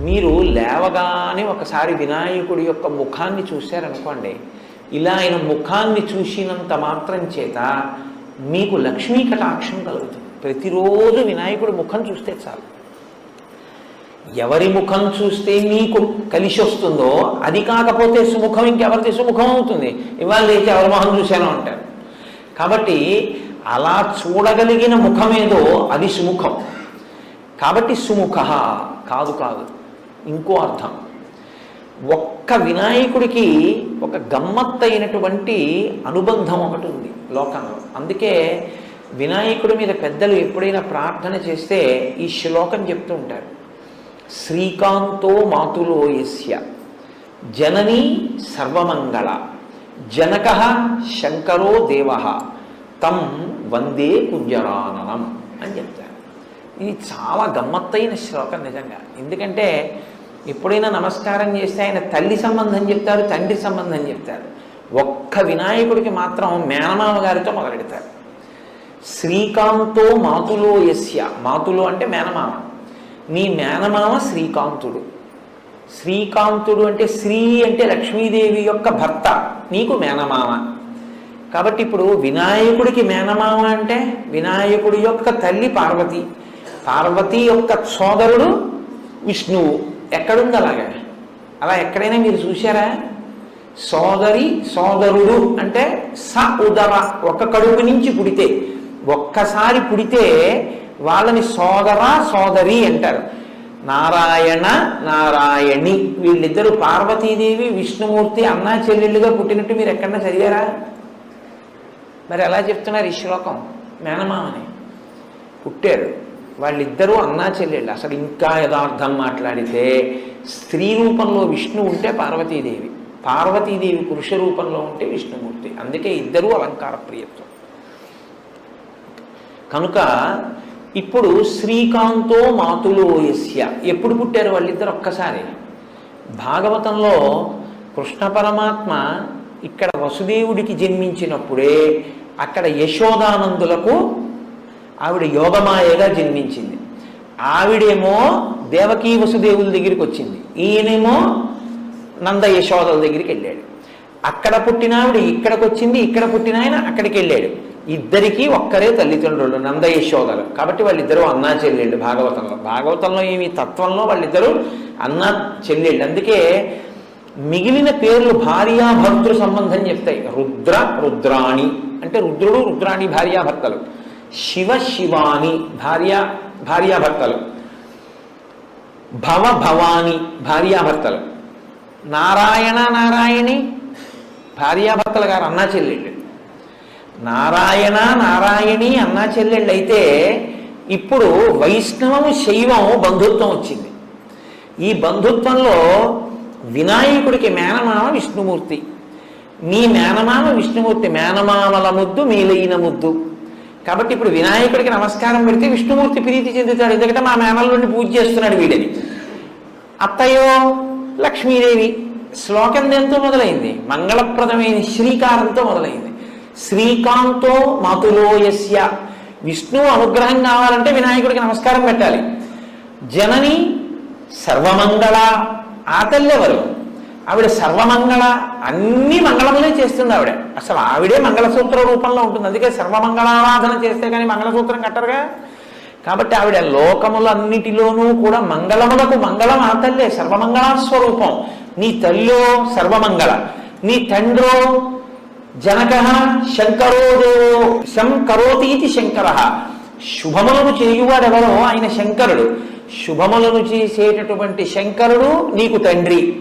మీరు లేవగానే ఒకసారి వినాయకుడి యొక్క ముఖాన్ని చూశారనుకోండి ఇలా ఆయన ముఖాన్ని చూసినంత మాత్రం చేత మీకు లక్ష్మీ కటాక్షం కలుగుతుంది. ప్రతిరోజు వినాయకుడి ముఖం చూస్తే చాలు. ఎవరి ముఖం చూస్తే నీకు కలిసి వస్తుందో అది కాకపోతే సుముఖం ఇంకెవరిది సుముఖం అవుతుంది. ఇవాళ లేచి ఎవరి మొహం చూశాను అంటారు. కాబట్టి అలా చూడగలిగిన ముఖమేదో అది సుముఖం. కాబట్టి సుముఖ కాదు కాదు. ఇంకో అర్థం. ఒక్క వినాయకుడికి ఒక గమ్మత్తైనటువంటి అనుబంధం ఒకటి ఉంది లోకంలో. అందుకే వినాయకుడి మీద పెద్దలు ఎప్పుడైనా ప్రార్థన చేస్తే ఈ శ్లోకం చెప్తూ ఉంటారు. శ్రీకాంతో మాతులోయస్య జనని జననీ సర్వమంగళ జనక శంకరో దేవ తం వందే కుంజరాననం అని చెప్తారు. ఇది చాలా గమ్మత్తైన శ్లోకం నిజంగా. ఎందుకంటే ఎప్పుడైనా నమస్కారం చేస్తే ఆయన తల్లి సంబంధం చెప్తారు తండ్రి సంబంధం చెప్తారు ఒక్క వినాయకుడికి మాత్రం మేనమామ గారితో మొదలెడతారు శ్రీకాంతో మాతులో యస్య. మాతులో అంటే మేనమామ. నీ మేనమామ శ్రీకాంతుడు. శ్రీకాంతుడు అంటే శ్రీ అంటే లక్ష్మీదేవి యొక్క భర్త. నీకు మేనమామ. కాబట్టి ఇప్పుడు వినాయకుడికి మేనమామ అంటే వినాయకుడి యొక్క తల్లి పార్వతి. పార్వతి యొక్క సోదరుడు విష్ణువు. ఎక్కడుంది అలాగా? అలా ఎక్కడైనా మీరు చూశారా? సోదరి సోదరుడు అంటే స ఉదర ఒక కడుపు నుంచి పుడితే. ఒక్కసారి పుడితే వాళ్ళని సోదర సోదరి అంటారు. నారాయణ నారాయణి వీళ్ళిద్దరూ పార్వతీదేవి విష్ణుమూర్తి అన్నా చెల్లెళ్ళుగా పుట్టినట్టు మీరు ఎక్కడన్నా చదివారా? మరి ఎలా చెప్తున్నారు ఈ శ్లోకం. మేనమామని. పుట్టారు. వాళ్ళిద్దరూ అన్నా చెల్లెళ్ళు. అసలు ఇంకా యథార్థం మాట్లాడితే స్త్రీ రూపంలో విష్ణు ఉంటే పార్వతీదేవి. పార్వతీదేవి పురుష రూపంలో ఉంటే విష్ణుమూర్తి. అందుకే ఇద్దరూ అలంకార ప్రియత్వం. కనుక ఇప్పుడు శ్రీకాంతో మాతులోయస్య. ఎప్పుడు పుట్టారు వాళ్ళిద్దరు ఒక్కసారి? భాగవతంలో కృష్ణ పరమాత్మ ఇక్కడ వసుదేవుడికి జన్మించినప్పుడే అక్కడ యశోదానందులకు ఆవిడ యోగమాయగా జన్మించింది. ఆవిడేమో దేవకీ వసుదేవుల దగ్గరికి వచ్చింది. ఈయనేమో నంద యశోదల దగ్గరికి వెళ్ళాడు. అక్కడ పుట్టిన ఆవిడ ఇక్కడికి వచ్చింది ఇక్కడ పుట్టిన ఆయన అక్కడికి వెళ్ళాడు. ఇద్దరికీ ఒక్కరే తల్లిదండ్రులు నంద యశోదలు కాబట్టి వాళ్ళిద్దరూ అన్నా చెల్లెళ్ళు భాగవతంలో. భాగవతంలో ఏమి తత్వంలో వాళ్ళిద్దరూ అన్నా చెల్లెళ్ళు. అందుకే మిగిలిన పేర్లు భార్యాభర్తృ సంబంధం చెప్తాయి. రుద్ర రుద్రాణి. అంటే రుద్రుడు రుద్రాణి భార్యాభర్తలు. శివ శివాని భార్య భార్యాభర్తలు. భవ భవాని భార్యాభర్తలు. నారాయణ నారాయణి భార్యాభర్తలు గారు అన్నా చెల్లెళ్ళు. నారాయణ నారాయణి అన్నా చెల్లెళ్ళు అయితే ఇప్పుడు వైష్ణవం శైవం బంధుత్వం వచ్చింది. ఈ బంధుత్వంలో వినాయకుడికి మేనమామ విష్ణుమూర్తి. మీ మేనమామ విష్ణుమూర్తి మేనమామల ముద్దు మీలైన ముద్దు. కాబట్టి ఇప్పుడు వినాయకుడికి నమస్కారం పెడితే విష్ణుమూర్తి ప్రీతి చెందుతాడు. ఎందుకంటే మా మేనల్లోని నుండి పూజ చేస్తున్నాడు వీడని అత్తయ్యో లక్ష్మీదేవి శ్లోకం దేంతో మొదలైంది? మంగళప్రదమైన శ్రీకారంతో మొదలైంది. శ్రీకాంతో మాతులోయస్య విష్ణువు అనుగ్రహం కావాలంటే వినాయకుడికి నమస్కారం పెట్టాలి. జనని సర్వమంగళ. ఆ తల్లెవరు ఆవిడ సర్వమంగళ. అన్ని మంగళములే చేస్తుంది ఆవిడ. అసలు ఆవిడే మంగళసూత్ర రూపంలో ఉంటుంది. అందుకే సర్వమంగళారాధన చేస్తే కానీ మంగళసూత్రం కట్టరుగా. కాబట్టి ఆవిడ లోకములన్నిటిలోనూ కూడా మంగళములకు మంగళం ఆ తల్లే. సర్వమంగళాస్వరూపం నీ తల్లో సర్వమంగళ నీ తండ్రో జనక శంకరో దేవో. శంకరోతీతి శంకర. శుభములను చేయువాడెవరో? ఆయన శంకరుడు. శుభములను చేసేటటువంటి శంకరుడు నీకు తండ్రి.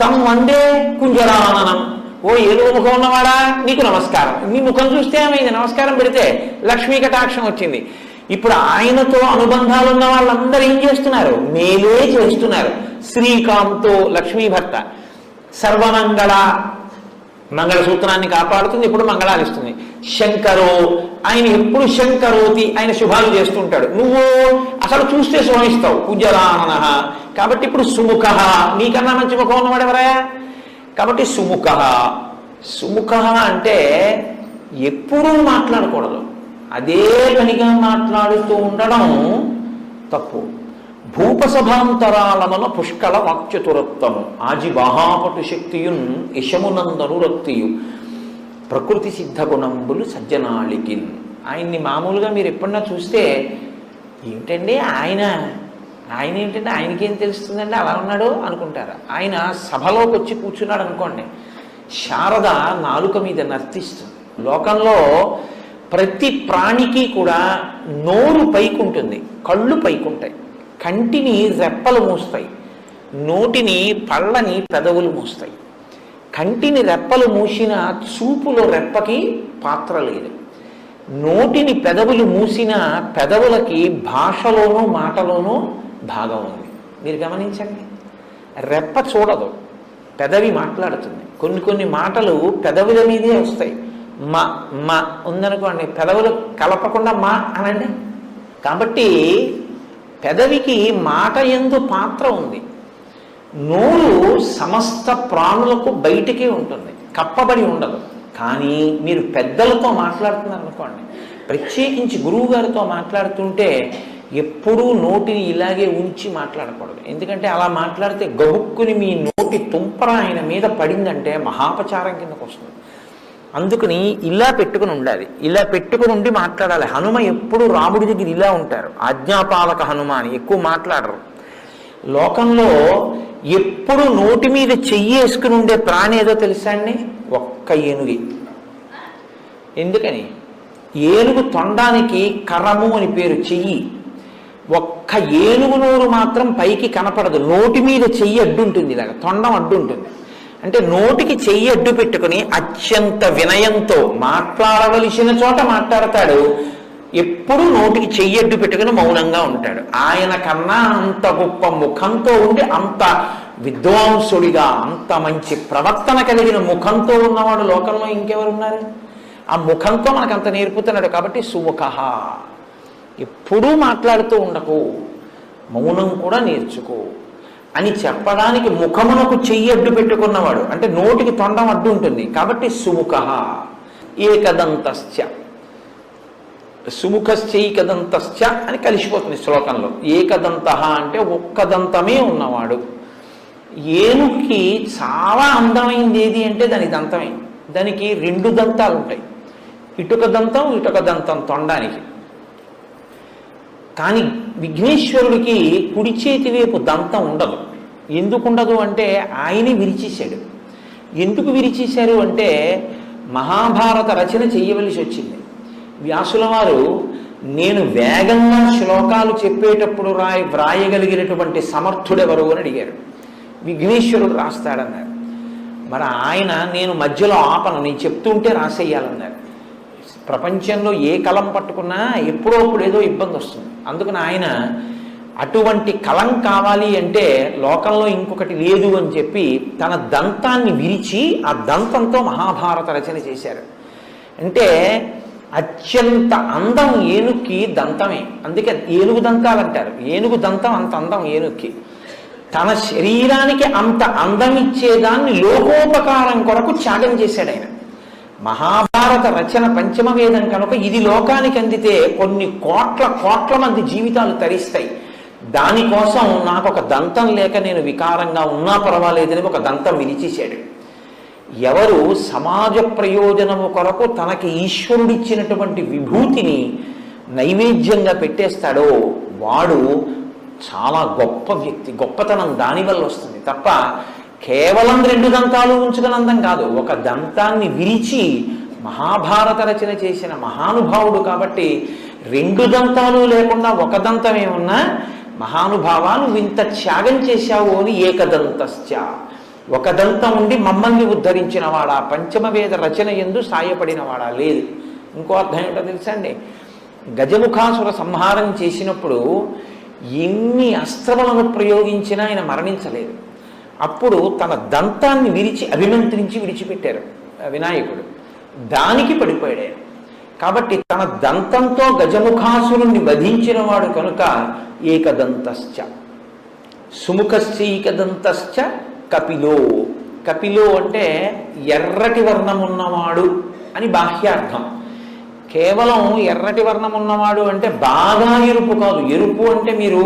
తమ్ వందే కుంజరాననం. ఓ ఏదో ముఖం ఉన్నవాడా? నీకు నమస్కారం. నీ ముఖం చూస్తే ఏమైంది నమస్కారం పెడితే లక్ష్మీ కటాక్షం వచ్చింది. ఇప్పుడు ఆయనతో అనుబంధాలు ఉన్న వాళ్ళందరూ ఏం చేస్తున్నారు? మేలే చేస్తున్నారు. శ్రీకాంతో లక్ష్మీ భర్త. సర్వమంగళ మంగళసూత్రాన్ని కాపాడుతుంది ఇప్పుడు మంగళాలు ఇస్తుంది. శంకరో ఆయన ఎప్పుడు శంకరోతి ఆయన శుభాలు చేస్తుంటాడు. నువ్వు అసలు చూస్తే శోభిస్తావు కుజరానన. కాబట్టి ఇప్పుడు సుముఖ. నీకన్నా మంచి ముఖం ఉన్నవాడు ఎవరా? కాబట్టి సుముఖ. సుముఖ అంటే ఎప్పుడూ మాట్లాడకూడదు. అదే పనిగా మాట్లాడుతూ ఉండడం తప్పు. భూపసభాంతరాలమన పుష్కళ వాక్చతురత్వము. ఆజి బాహాపటు శక్తియున్ యశమునందనురక్తియు. ప్రకృతి సిద్ధ గుణంబులు సజ్జనాళికిన్. ఆయన్ని మామూలుగా మీరు ఎప్పుడన్నా చూస్తే ఏమిటండి ఆయన? ఆయన ఏంటంటే ఆయనకేం తెలుస్తుందండి? అలా ఉన్నాడు? అనుకుంటారు. ఆయన సభలోకి వచ్చి కూర్చున్నాడు అనుకోండి శారద నాలుక మీద నర్తిస్తుంది. లోకంలో ప్రతి ప్రాణికి కూడా నోరు పైకి ఉంటుంది కళ్ళు పైకి ఉంటాయి కంటిని రెప్పలు మూస్తాయి నోటిని పళ్ళని పెదవులు మూస్తాయి. కంటిని రెప్పలు మూసిన చూపులో రెప్పకి పాత్ర లేదు. నోటిని పెదవులు మూసిన పెదవులకి భాషలోనూ మాటలోనూ భాగం ఉంది. మీరు గమనించండి. రెప్ప చూడదు. పెదవి మాట్లాడుతుంది. కొన్ని కొన్ని మాటలు పెదవుల మీదే వస్తాయి. మా మా ఉందనుకోండి పెదవులు కలపకుండా మా అనండి. కాబట్టి పెదవికి మాట ఎందు పాత్ర ఉంది. నోరు సమస్త ప్రాణులకు బయటికే ఉంటుంది. కప్పబడి ఉండదు. కానీ మీరు పెద్దలతో మాట్లాడుతున్నారు అనుకోండి ప్రత్యేకించి గురువు గారితో మాట్లాడుతుంటే ఎప్పుడూ నోటిని ఇలాగే ఉంచి మాట్లాడకూడదు. ఎందుకంటే అలా మాట్లాడితే గబుక్కుని మీ నోటి తుంపర ఆయన మీద పడిందంటే మహాపచారం కిందకు వస్తుంది. అందుకని ఇలా పెట్టుకుని ఉండాలి. ఇలా పెట్టుకుని ఉండి మాట్లాడాలి. హనుమ ఎప్పుడు రాముడి దగ్గర ఇలా ఉంటారు. ఆజ్ఞాపాలక హనుమ అని ఎక్కువ మాట్లాడరు. లోకంలో ఎప్పుడు నోటి మీద చెయ్యి వేసుకుని ఉండే ప్రాణి ఏదో తెలుసా అండి? ఒక్క ఏనుగి. ఎందుకని? ఏనుగు తొండానికి కర్రము అని పేరు చెయ్యి. ఒక్క ఏనుగు నోరు మాత్రం పైకి కనపడదు. నోటి మీద చెయ్యి అడ్డుంటుంది ఇలాగ. తొండం అడ్డుంటుంది అంటే నోటికి చెయ్యి అడ్డు పెట్టుకుని అత్యంత వినయంతో మాట్లాడవలసిన చోట మాట్లాడతాడు. ఎప్పుడు నోటికి చెయ్యడ్డు పెట్టుకుని మౌనంగా ఉంటాడు. ఆయన కన్నా అంత గొప్ప ముఖంతో ఉండి అంత విద్వాంసుడిగా అంత మంచి ప్రవర్తన కలిగిన ముఖంతో ఉన్నవాడు లోకంలో ఇంకెవరున్నారు? ఆ ముఖంతో మనకు అంత నేర్పుతున్నాడు కాబట్టి సుముఖ. ఎప్పుడూ మాట్లాడుతూ ఉండకు. మౌనం కూడా నేర్చుకో. అని చెప్పడానికి ముఖమునకు చెయ్యి అడ్డు పెట్టుకున్నవాడు. అంటే నోటికి తొండం అడ్డు ఉంటుంది. కాబట్టి సుముఖ. ఏకదంతస్య. సుముఖశ్చైకదంతశ్చ అని కలిసిపోతుంది శ్లోకంలో. ఏకదంత అంటే ఒక్క దంతమే ఉన్నవాడు. ఏనుగుకి చాలా అందమైంది ఏది అంటే దాని దంతమే. దానికి రెండు దంతాలు ఉంటాయి. ఇటుక దంతం ఇటుక దంతం తొండానికి. కానీ విఘ్నేశ్వరుడికి కుడి చేతి వైపు దంతం ఉండదు. ఎందుకు ఉండదు అంటే ఆయనే విరిచేశాడు. ఎందుకు విరిచేశారు అంటే మహాభారత రచన చేయవలసి వచ్చింది. వ్యాసుల వారు నేను వేగంగా శ్లోకాలు చెప్పేటప్పుడు రాయి వ్రాయగలిగినటువంటి సమర్థుడెవరు? అని అడిగారు. విఘ్నేశ్వరుడు రాస్తాడన్నారు. మరి ఆయన నేను మధ్యలో ఆపను నేను చెప్తుంటే రాసేయాలన్నారు. ప్రపంచంలో ఏ కలం పట్టుకున్నా ఎప్పుడో అప్పుడు ఏదో ఇబ్బంది వస్తుంది. అందుకని ఆయన అటువంటి కలం కావాలి అంటే లోకంలో ఇంకొకటి లేదు అని చెప్పి తన దంతాన్ని విరిచి ఆ దంతంతో మహాభారత రచన చేశారు. అంటే అత్యంత అందం ఏనుక్కి దంతమే. అందుకే ఏనుగు దంతాలు అంటారు ఏనుగు దంతం అంత అందం ఏనుక్కి. తన శరీరానికి అంత అందం ఇచ్చేదాన్ని లోకోపకారం కొరకు త్యాగం చేశాడు ఆయన మహాభారత రచన పంచమవేదం కనుక ఇది లోకానికి అందితే కొన్ని కోట్ల కోట్ల మంది జీవితాలు తరిస్తాయి. దానికోసం నాకు ఒక దంతం లేక నేను వికారంగా ఉన్నా పర్వాలేదని ఒక దంతం విరిచేశాడు. ఎవరు సమాజ ప్రయోజనము కొరకు తనకి ఈశ్వరుడిచ్చినటువంటి విభూతిని నైవేద్యంగా పెట్టేస్తాడో వాడు చాలా గొప్ప వ్యక్తి గొప్పతనం దానివల్ల వస్తుంది. తప్ప కేవలం రెండు దంతాలు ఉంచుకున్నందం కాదు. ఒక దంతాన్ని విరిచి మహాభారత రచన చేసిన మహానుభావుడు కాబట్టి రెండు దంతాలు లేకుండా ఒక దంతం ఏమన్నా మహానుభావాలు వింత ఇంత త్యాగం చేశావు అని ఏకదంతశ్చ. ఒక దంతం ఉండి మమ్మల్ని ఉద్ధరించిన వాడా పంచమవేద రచన ఎందు సాయపడినవాడా లేదు. ఇంకో అర్థం ఏంటో తెలుసా అండి? గజముఖాసుర సంహారం చేసినప్పుడు ఎన్ని అస్త్రములను ప్రయోగించినా ఆయన మరణించలేదు. అప్పుడు తన దంతాన్ని విరిచి అభిమంత్రించి విడిచిపెట్టారు వినాయకుడు. దానికి పడిపోయాడు ఆయన. కాబట్టి తన దంతంతో గజముఖాసురుణ్ణి వధించిన వాడు కనుక ఏకదంతశ్చ. సుముఖశ్చైకదంతశ్చ కపిలో. కపిలో అంటే ఎర్రటి వర్ణం ఉన్నవాడు అని బాహ్యార్థం. కేవలం ఎర్రటి వర్ణం ఉన్నవాడు అంటే బాగా ఎరుపు కాదు. ఎరుపు అంటే మీరు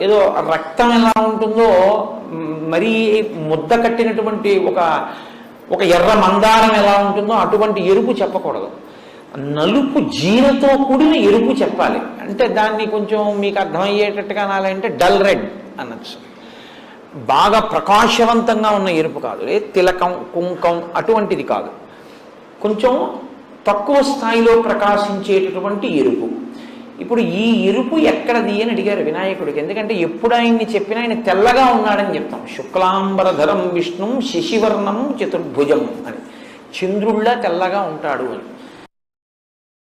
ఏదో రక్తం ఎలా ఉంటుందో మరీ ముద్ద కట్టినటువంటి ఒక ఒక ఎర్ర మందారం ఎలా ఉంటుందో అటువంటి ఎరుపు చెప్పకూడదు. నలుపు జీలతో కూడిన ఎరుపు చెప్పాలి. అంటే దాన్ని కొంచెం మీకు అర్థమయ్యేటట్టుగా అనాలంటే డల్ రెడ్ అనొచ్చు. బాగా ప్రకాశవంతంగా ఉన్న ఎరుపు కాదు. లే తిలకం కుంకం అటువంటిది కాదు. కొంచెం తక్కువ స్థాయిలో ప్రకాశించేటటువంటి ఎరుపు. ఇప్పుడు ఈ ఎరుపు ఎక్కడది అని అడిగారు వినాయకుడికి. ఎందుకంటే ఎప్పుడు ఆయన్ని చెప్పినా ఆయన తెల్లగా ఉన్నాడని చెప్తాం. శుక్లాంబరధరం విష్ణు శశివర్ణం చతుర్భుజం అని. చంద్రుళ్ళ తెల్లగా ఉంటాడు అని.